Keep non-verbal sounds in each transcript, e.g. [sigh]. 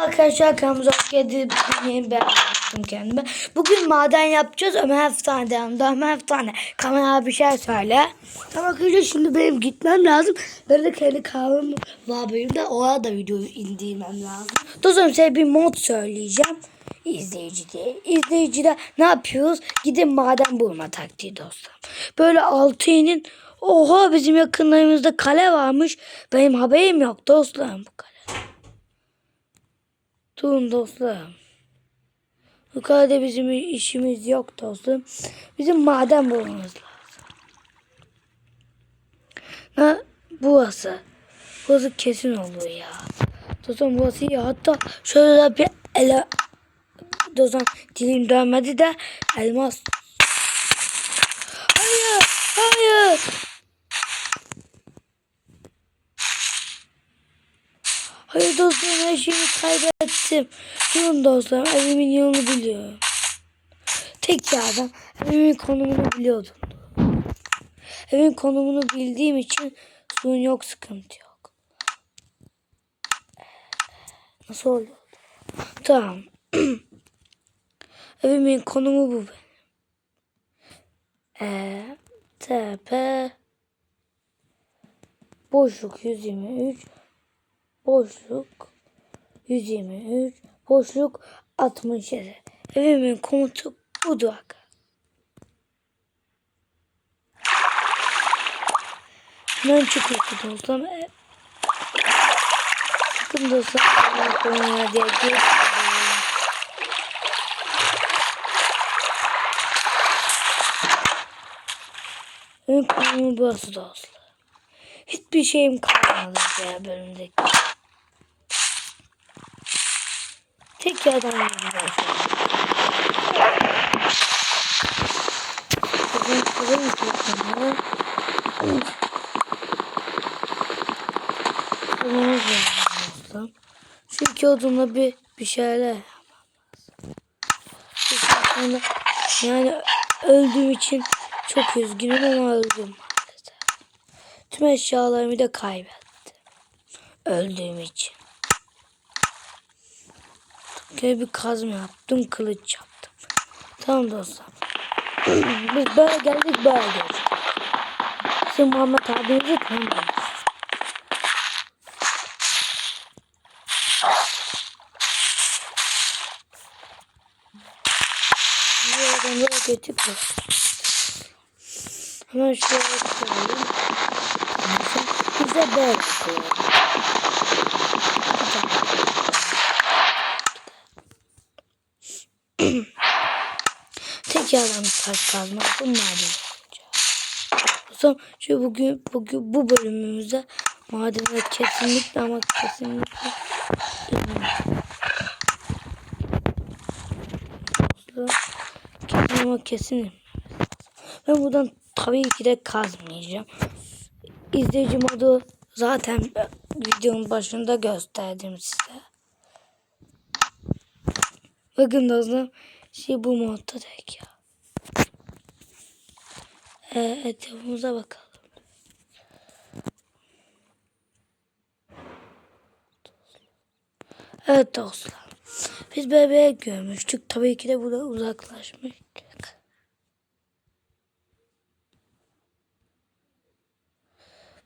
Arkadaşlar kanalımıza hoş geldiniz. Ben yaptım kendime. Bugün maden yapacağız. Ömer Efsane de yanımda. Ömer Efsane. Kamera bir şey söyle. Tamam arkadaşlar şimdi benim gitmem lazım. Ben de kendi kahvem var benim de. Oraya da videoyu indirmem lazım. Dostum size bir mod söyleyeceğim. İzleyici diye. İzleyicide ne yapıyoruz? Gidin maden bulma taktiği dostum. Böyle altı inin. Oha bizim yakınlarımızda kale varmış. Benim haberim yok dostlarım bu kale. Durun dostlarım. Yukarıda bizim işimiz yok dostum. Bizim maden bulmamız lazım. Ha, burası. Burası kesin olur ya. Dostum burası iyi. Hatta şöyle bir ele... Dostum dilim dönmedi de elmas. Hayır. Hayır. Hayır dostlarım her şeyi kaybettim. Durun dostlarım evimin yolunu biliyorum. Tek yerden evimin konumunu biliyordum. Evin konumunu bildiğim için sorun yok sıkıntı yok. Nasıl oluyor? Tamam. [clears throat] Evimin konumu bu benim. E, tepe boşluk 123 boşluk 123 boşluk 67. Evimin komutu budur. aga. Hemen çıkıyor dostum. E, Bakın dostum. Konuya diye geçiyorum. Benim konumu burası dostum. Hiçbir şeyim kalmadı diğer bölümdeki. Gidiyor şu an. Bugün kızım tutmalı. İki odunla bir, bir şeyler lazım. Sonra yani öldüğüm için çok üzgünüm ama öldüm. Tüm eşyalarımı da kaybettim. Öldüğüm için. Gene bir kazma yaptım, kılıç yaptım. Tamam dostum. Biz böyle geldik böyle geldik. Sen Muhammed abinizi tanımıyorsun. Buradan böyle geçip Hemen şöyle koyalım. Bize böyle koyalım. Yerden bir taş kazma. Bunlar da yapacağız. Şu bugün, bugün bu bölümümüzde madene kesinlikle ama kesinlikle kesin ama kesin ben buradan tabii ki de kazmayacağım. İzleyici modu zaten videonun başında gösterdim size. Bakın dostum şey bu modda tek ya. Ee, etrafımıza bakalım. Evet dostlar. Biz bebeğe görmüştük. Tabii ki de burada uzaklaşmıştık.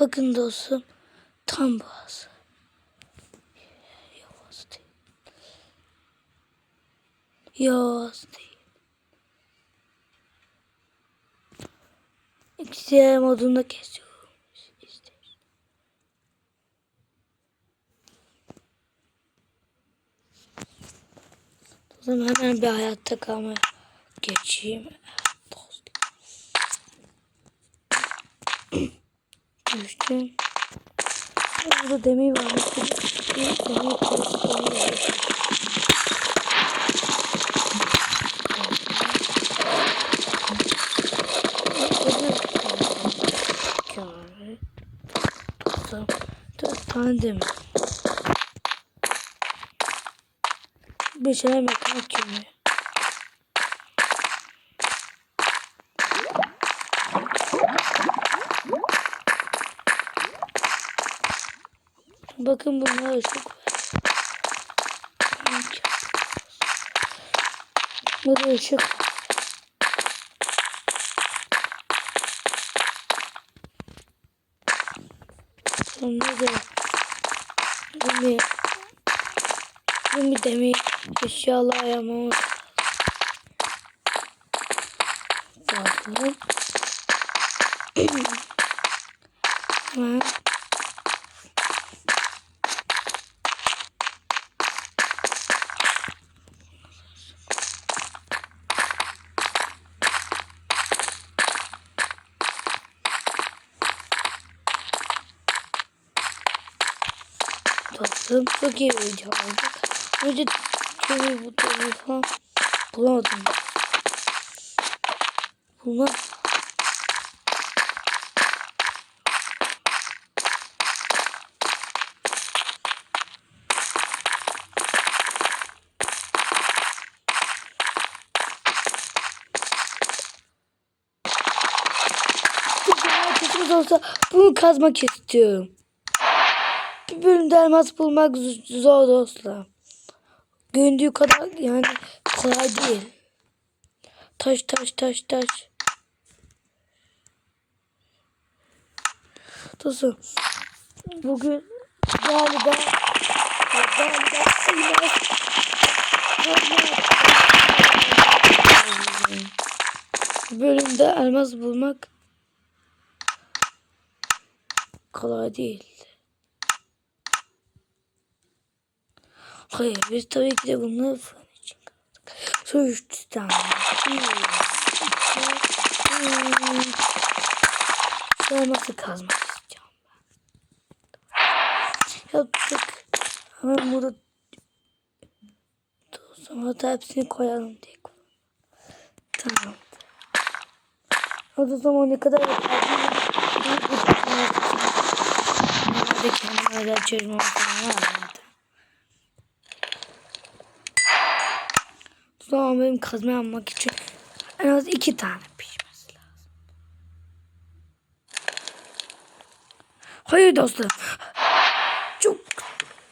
Bakın dostum. Tam burası. Yavaş değil. Yavaş değil. İkisi modunda kesiyorum. İşte. O zaman hemen bir hayatta kalmaya geçeyim. Düştüm. Burada demir. Bir demir koyup şeyler yapmak gibi. Bakın bunlar ışık var. Burada ışık var. Eşyalar ayarlamamız lazım. Hemen Tatlım çok iyi video oldu. Önce şöyle bu telefon bulamadım. Bulma. Arkadaşımız olsa bunu kazmak istiyorum. Bir bölümde elmas bulmak zor dostlar. Göründüğü kadar yani kolay değil. Taş taş taş taş. Dostum bugün galiba galiba bölümde elmas bulmak kolay değil. Hayır biz tabii ki de bunu fırın için kaldık. Sonra üç tane. Bir, iki, üç. Sonra nasıl kazmak istiyorum ben. Yaptık. Hemen burada sonra da hepsini koyalım diye. Tamam. O zaman ne kadar yapardım? Nerede kendime özel çözüm falan zaten. Sonra benim kazma yapmak için en az iki tane pişmesi lazım. Hayır dostum. Çok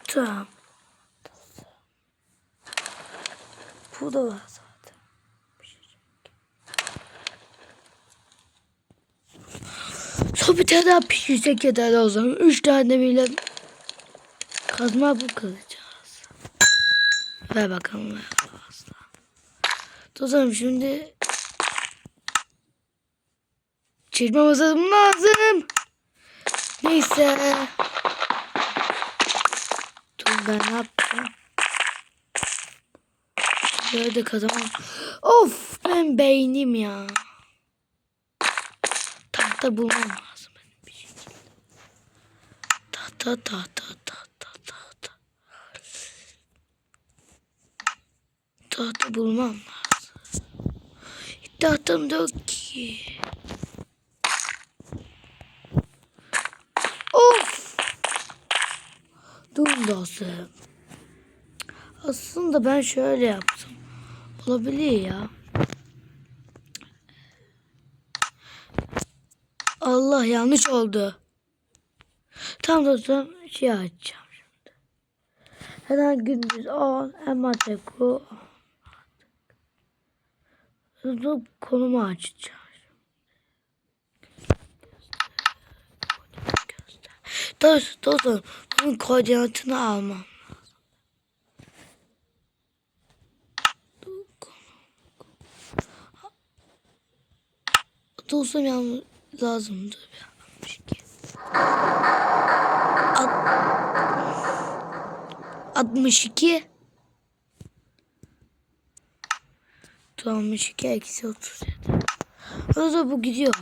tamam. Bu da var zaten. Son bir tane daha pişirsek yeter o zaman. Üç tane bile kazma bu kılacağız. Ver bakalım ver fazla. Dostum şimdi çizmemiz lazım. Neyse. Dur ben ne yapacağım? Böyle de kazamam. Of ben beynim ya. Tahta bulmam lazım benim bir şekilde. Tahta tahta tahta tahta. Tahta bulmam lazım. Tahtam da. Of. Dur dostum. Aslında ben şöyle yaptım. Olabilir ya. Allah yanlış oldu. Tamam dostum şey açacağım şimdi. Hemen gündüz on emateku Hızlı konumu açacağım. Dostum, dostum bunun koordinatını almam. Dostum yalnız lazımdı. Yanlış ki. Alt- 62 62 eksi 37. O da bu gidiyor.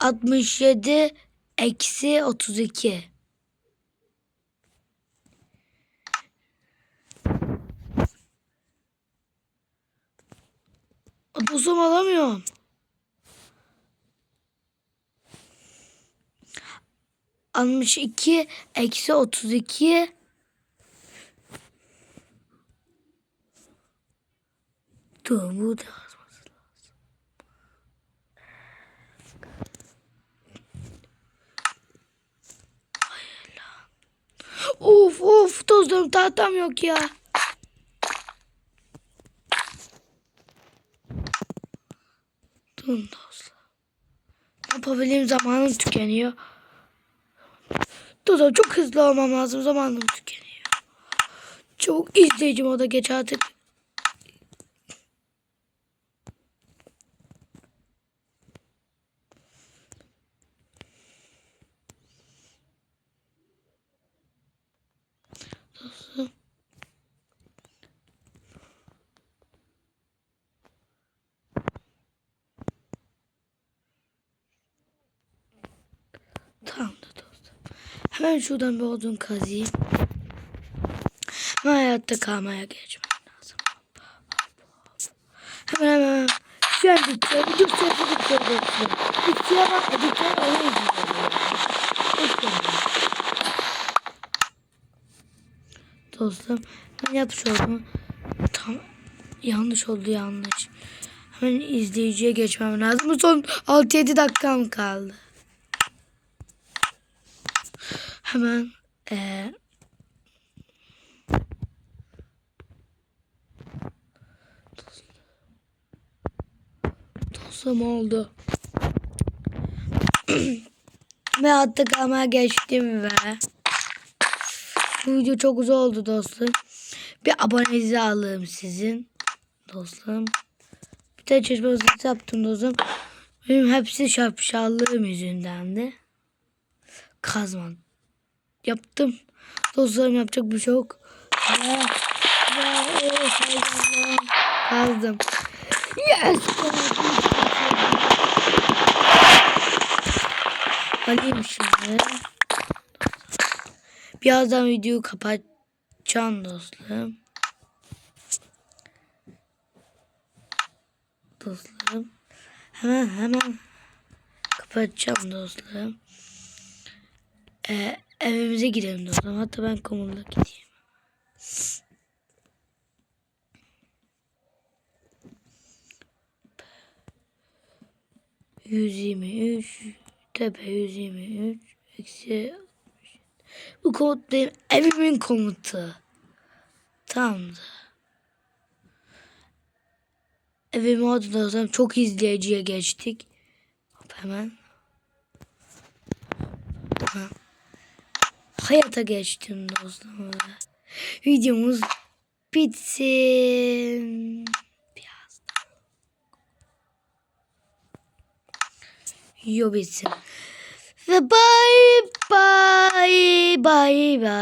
67 eksi 32. Dostum alamıyorum. Altmış iki eksi otuz iki Dur bu da yazması lazım. Hayır lan. Of of tozlarım tahtam yok ya. Durun dostlar. Yapabildiğim zamanım tükeniyor. Dostlar çok hızlı olmam lazım zamanım tükeniyor. Çok izleyici moda geç artık. Hemen şuradan bir odun kazayım. Hemen hayatta kalmaya geçmem lazım. Hemen hemen. Şu an bitiyor. Bir dur sesi bitiyor dostum. Bitiyor bak. Bitiyor. Onu izliyorum. Dostum. Ben yapmış oldum. Tam yanlış oldu yanlış. Hemen izleyiciye geçmem lazım. Son 6-7 dakikam kaldı. Hemen eee Dostum oldu. [clears throat] ve hatta kalmaya geçtim ve bu video çok uzun oldu dostum. Bir abonenizi alayım sizin dostum. Bir tane çeşme ısıtı yaptım dostum. Benim hepsi şapşallığım yüzündendi. Kazman yaptım. Dostlarım yapacak bir şey yok. Ya, ya, oh. Kazdım. Yes. Alayım şimdi. Birazdan videoyu kapatacağım dostlarım. Dostlarım. Hemen hemen kapatacağım dostlarım. Ee, evimize gidelim dostlarım. Hatta ben komunda gideyim. Yüz yirmi üç tepe yüz yirmi üç eksi. Bu komut benim evimin komutu. Tamamdır. Evimi dostlarım çok izleyiciye geçtik. Hop hemen. Ha. Hayata geçtim dostum. Videomuz bitsin. Birazdan. Yo bitsin. Ve bye bye bye bye.